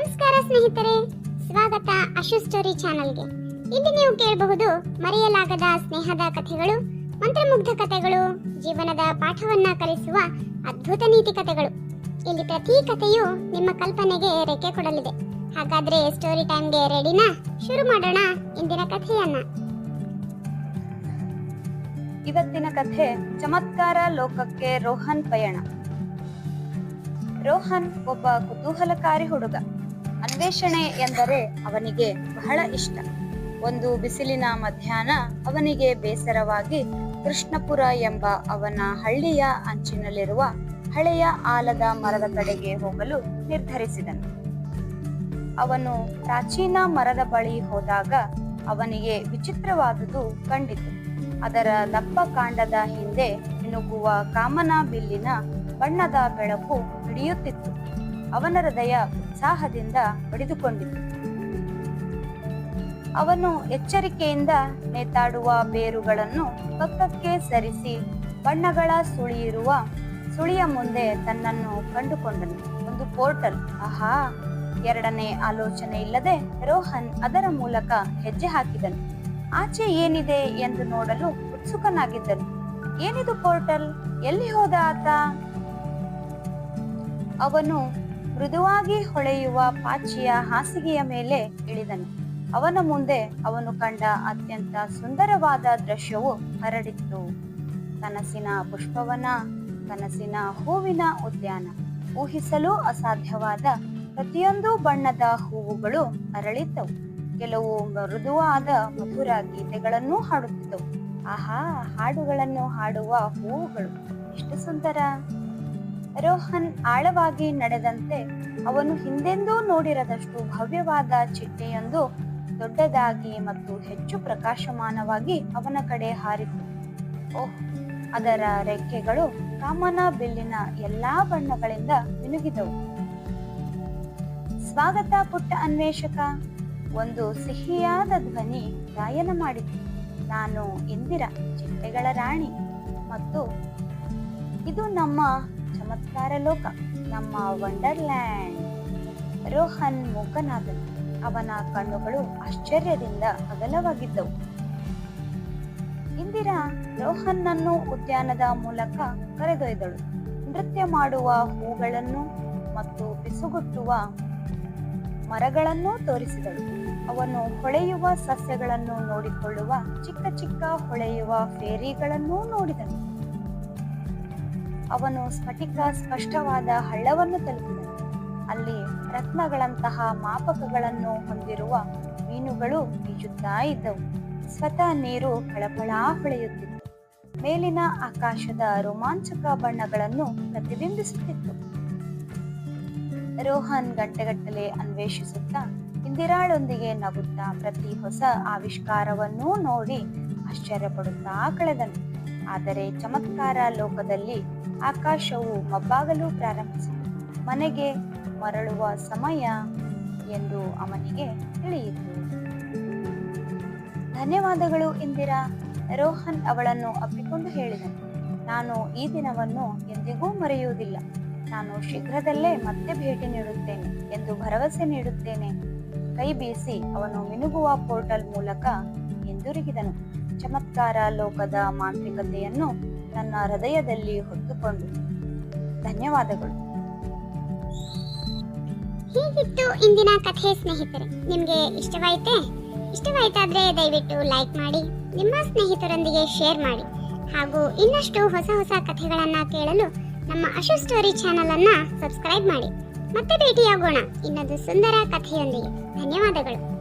ನಮಸ್ಕಾರ ಸ್ನೇಹಿತರೆ, ಸ್ವಾಗತ ಅಶು ಸ್ಟೋರಿ ಚಾನಲ್ಗೆ. ಇಲ್ಲಿ ನೀವು ಕೇಳಬಹುದು ಮರೆಯಲಾಗದ ಸ್ನೇಹದ ಕಥೆಗಳು, ಮಂತ್ರಮುಗ್ಧ ಕಥೆಗಳು, ಜೀವನದ ಪಾಠವನ್ನ ಕಲಿಸುವ ಅದ್ಭುತ ನೀತಿ ಕಥೆಗಳು. ಇಲ್ಲಿ ಪ್ರತಿ ಕಥೆಯು ನಿಮ್ಮ ಕಲ್ಪನೆಗೆ ರೆಕ್ಕೆ ಕೊಡಲಿದೆ. ಹಾಗಾದ್ರೆ ಸ್ಟೋರಿ ಟೈಮ್ಗೆ ರೆಡಿನಾ? ಶುರು ಮಾಡೋಣ ಇಂದಿನ ಕಥೆಯನ್ನ. ಇವತ್ತಿನ ಕಥೆ ಚಮತ್ಕಾರ ಲೋಕಕ್ಕೆ ರೋಹನ್ ಪಯಣ. ರೋಹನ್ ಒಬ್ಬ ಕುತೂಹಲಕಾರಿ ಹುಡುಗ. ಅನ್ವೇಷಣೆ ಎಂದರೆ ಅವನಿಗೆ ಬಹಳ ಇಷ್ಟ. ಒಂದು ಬಿಸಿಲಿನ ಮಧ್ಯಾಹ್ನ ಅವನಿಗೆ ಬೇಸರವಾಗಿ ಕೃಷ್ಣಪುರ ಎಂಬ ಅವನ ಹಳ್ಳಿಯ ಅಂಚಿನಲ್ಲಿರುವ ಹಳೆಯ ಆಲದ ಮರದ ಕಡೆಗೆ ಹೋಗಲು ನಿರ್ಧರಿಸಿದನು. ಅವನು ಪ್ರಾಚೀನ ಮರದ ಬಳಿ ಹೋದಾಗ ಅವನಿಗೆ ವಿಚಿತ್ರವಾದುದು ಕಂಡಿತು. ಅದರ ದಪ್ಪ ಕಾಂಡದ ಹಿಂದೆ ಮಿನುಗುವ ಕಾಮನ ಬಿಲ್ಲಿನ ಬಣ್ಣದ ಬೆಳಕು ಹಿಡಿಯುತ್ತಿತ್ತು. ಅವನ ಹೃದಯ ಉತ್ಸಾಹದಿಂದ ಪಡೆದುಕೊಂಡಿತು. ಅವನು ಎಚ್ಚರಿಕೆಯಿಂದ ನೇತಾಡುವ ಬೇರುಗಳನ್ನು ಪಕ್ಕಕ್ಕೆ ಸರಿಸಿ ಬಣ್ಣಗಳ ಸುಳಿಯಿರುವ ಸುಳಿಯ ಮುಂದೆ ತನ್ನನ್ನು ಕಂಡುಕೊಂಡನು. ಒಂದು ಪೋರ್ಟಲ್. ಆಹಾ! ಎರಡನೇ ಆಲೋಚನೆ ಇಲ್ಲದೆ ರೋಹನ್ ಅದರ ಮೂಲಕ ಹೆಜ್ಜೆ ಹಾಕಿದನು. ಆಚೆ ಏನಿದೆ ಎಂದು ನೋಡಲು ಉತ್ಸುಕನಾಗಿದ್ದನು. ಏನಿದು ಪೋರ್ಟಲ್? ಎಲ್ಲಿ ಹೋದ ಆತ? ಅವನು ಮೃದುವಾಗಿ ಹೊಳೆಯುವ ಪಾಚಿಯ ಹಾಸಿಗೆಯ ಮೇಲೆ ಇಳಿದನು. ಅವನ ಮುಂದೆ ಅವನು ಕಂಡ ಅತ್ಯಂತ ಸುಂದರವಾದ ದೃಶ್ಯವು ಹರಡಿತ್ತು. ಕನಸಿನ ಪುಷ್ಪವನ, ಕನಸಿನ ಹೂವಿನ ಉದ್ಯಾನ. ಊಹಿಸಲು ಅಸಾಧ್ಯವಾದ ಪ್ರತಿಯೊಂದು ಬಣ್ಣದ ಹೂವುಗಳು ಅರಳಿದ್ದವು. ಕೆಲವು ಮೃದುವಾದ ಮಧುರ ಗೀತೆಗಳನ್ನು ಹಾಡುತ್ತಿದ್ದವು. ಆಹಾ, ಹಾಡುಗಳನ್ನು ಹಾಡುವ ಹೂವುಗಳು. ಎಷ್ಟು ಸುಂದರ! ರೋಹನ್ ಆಳವಾಗಿ ನಡೆದಂತೆ ಅವನು ಹಿಂದೆಂದೂ ನೋಡಿರದಷ್ಟು ಭವ್ಯವಾದ ಚಿಟ್ಟೆಯೊಂದು ದೊಡ್ಡದಾಗಿ ಮತ್ತು ಹೆಚ್ಚು ಪ್ರಕಾಶಮಾನವಾಗಿ ಅವನ ಕಡೆ ಹಾರಿತು. ಓಹ್, ಅದರ ರೆಕ್ಕೆಗಳು ಕಾಮನ ಬಿಲ್ಲಿನ ಎಲ್ಲಾ ಬಣ್ಣಗಳಿಂದ ಮಿನುಗಿದವು. ಸ್ವಾಗತ ಪುಟ್ಟ ಅನ್ವೇಷಕ, ಒಂದು ಸಿಹಿಯಾದ ಧ್ವನಿ ಗಾಯನ ಮಾಡಿತು. ನಾನು ಇಂದಿರಾ, ಚಿಟ್ಟೆಗಳ ರಾಣಿ. ಮತ್ತು ಇದು ನಮ್ಮ ಚಮತ್ಕಾರ ಲೋಕ. ನಮ್ಮ ವಂಡರ್ಲ್ಯಾಂಡ್. ರೋಹನ್ ಮೂಕನಾದನು. ಅವನ ಕಣ್ಣುಗಳು ಆಶ್ಚರ್ಯದಿಂದ ಅಗಲವಾಗಿದ್ದವು. ಇಂದಿರಾ, ರೋಹನ್ನನ್ನು ಉದ್ಯಾನದ ಮೂಲಕ ಕರೆದೊಯ್ದಳು. ನೃತ್ಯ ಮಾಡುವ ಹೂಗಳನ್ನು ಮತ್ತು ಬಿಸುಗುಟ್ಟುವ ಮರಗಳನ್ನು ತೋರಿಸಿದಳು. ಅವನು ಹೊಳೆಯುವ ಸಸ್ಯಗಳನ್ನು ನೋಡಿಕೊಳ್ಳುವ, ಚಿಕ್ಕ ಚಿಕ್ಕ ಹೊಳೆಯುವ ಫೇರಿಗಳನ್ನೂ ನೋಡಿದನು. ಅವನು ಸ್ಫಟಿಕ ಸ್ಪಷ್ಟವಾದ ಹಳ್ಳವನ್ನು ತಲುಪಿದನು. ಅಲ್ಲಿ ರತ್ನಗಳಂತಹ ಮಾಪಕಗಳನ್ನು ಹೊಂದಿರುವ ಮೀನುಗಳು ಈಜುತ್ತಾ ಇದ್ದವು. ಸ್ವತಃ ನೀರು ಫಳಫಳ ಹೊಳೆಯುತ್ತಿತ್ತು. ಮೇಲಿನ ಆಕಾಶದ ರೋಮಾಂಚಕ ಬಣ್ಣಗಳನ್ನು ಪ್ರತಿಬಿಂಬಿಸುತ್ತಿತ್ತು. ರೋಹನ್ ಗಂಟೆಗಟ್ಟಲೆ ಅನ್ವೇಷಿಸುತ್ತಾ ಇಂದಿರಾಳೊಂದಿಗೆ ನಗುತ್ತಾ ಪ್ರತಿ ಹೊಸ ಆವಿಷ್ಕಾರವನ್ನೂ ನೋಡಿ ಆಶ್ಚರ್ಯಪಡುತ್ತಾ ಕಳೆದನು. ಆದರೆ ಚಮತ್ಕಾರ ಲೋಕದಲ್ಲಿ ಆಕಾಶವು ಮಬ್ಬಾಗಲು ಪ್ರಾರಂಭಿಸಿತು. ಮನೆಗೆ ಮರಳುವ ಸಮಯ ಎಂದು ಅವನಿಗೆ ತಿಳಿಯಿತು. ಧನ್ಯವಾದಗಳು ಇಂದಿರಾ. ರೋಹನ್ ಅವಳನ್ನು ಅಪ್ಪಿಕೊಂಡು ಹೇಳಿದನು. ನಾನು ಈ ದಿನವನ್ನು ಎಂದಿಗೂ ಮರೆಯುವುದಿಲ್ಲ. ನಾನು ಶೀಘ್ರದಲ್ಲೇ ಮತ್ತೆ ಭೇಟಿ ನೀಡುತ್ತೇನೆ ಎಂದು ಭರವಸೆ ನೀಡುತ್ತೇನೆ. ಕೈ ಬೀಸಿ ಅವನು ಮಿನುಗುವ ಪೋರ್ಟಲ್ ಮೂಲಕ ಹಿಂದಿರುಗಿದನು. ಚಮತ್ಕಾರ ಲೋಕದ ಮಾಂತ್ರಿಕತೆಯನ್ನು ತನ್ನ ಹೃದಯದಲ್ಲಿ ಹೊತ್ತುಕೊಂಡು. ಧನ್ಯವಾದಗಳು. ಹೀಗಿತ್ತು ಇಂದಿನ ಕಥೆ ಸ್ನೇಹಿತರೆ. ನಿಮಗೆ ಇಷ್ಟವಾಯಿತೆ? ಇಷ್ಟವಾಯ್ತಾದ್ರೆ ದಯವಿಟ್ಟು ಲೈಕ್ ಮಾಡಿ, ನಿಮ್ಮ ಸ್ನೇಹಿತರೊಂದಿಗೆ ಶೇರ್ ಮಾಡಿ. ಹಾಗೂ ಇನ್ನಷ್ಟು ಹೊಸ ಹೊಸ ಕಥೆಗಳನ್ನ ಕೇಳಲು ನಮ್ಮ ಅಶು ಸ್ಟೋರಿ ಚಾನಲ್ ಅನ್ನ ಸಬ್ಸ್ಕ್ರೈಬ್ ಮಾಡಿ. ಮತ್ತೆ ಭೇಟಿಯಾಗೋಣ ಇನ್ನೊಂದು ಸುಂದರ ಕಥೆಯೊಂದಿಗೆ. ಧನ್ಯವಾದಗಳು.